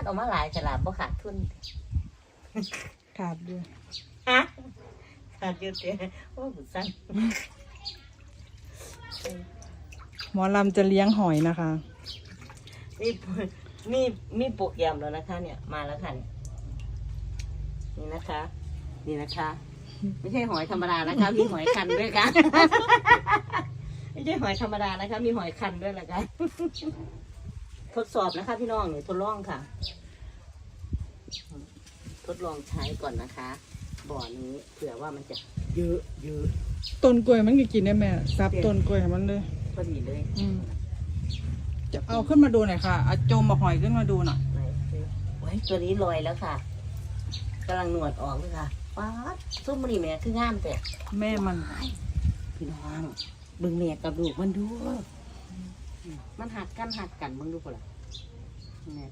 ดออกมาหลายฉลาดบ่ขาดทุนขาดอยู่ฮะขาดเยอะเจ้โอ้บุสั้นหมอลำจะเลี้ยงหอยนะคะ มีมีมีโปรแกรมแล้วนะคะ เนี่ย มาแล้วค่ะเนี่ยนี่นะคะ นี่นะคะ ไม่ใช่หอยธรรมดานะคะ มีหอยคันด้วยค่ะไม่ใช่หอยธรรมดานะคะ มีหอยคันด้วยละกัน ทดสอบนะคะ พี่น้องเนี่ยทดลองค่ะ ทดลองใช้ก่อนนะคะ บ่อนี้เผื่อว่ามันจะเยอะเยอะต้นกล้วยมันก็กินได้แม่ซับต้นกล้วยให้มันเลยพอดีเลยอืมจะเอาขึ้นมาดูหน่อยค่ะเอาโจมมาหอยขึ้นมาดูหน่อยไหนสิไว้ตัวนี้ลอยแล้วค่ะกำลังหนวดออกเลยค่ะป๊าดซุ้มมันนี่แม่คืองามแต่แม่มันพี่น้องเบิ่งแม่กับลูกมันดู มันหักกันหักกันมึงดูก่อนล่ะนี่ย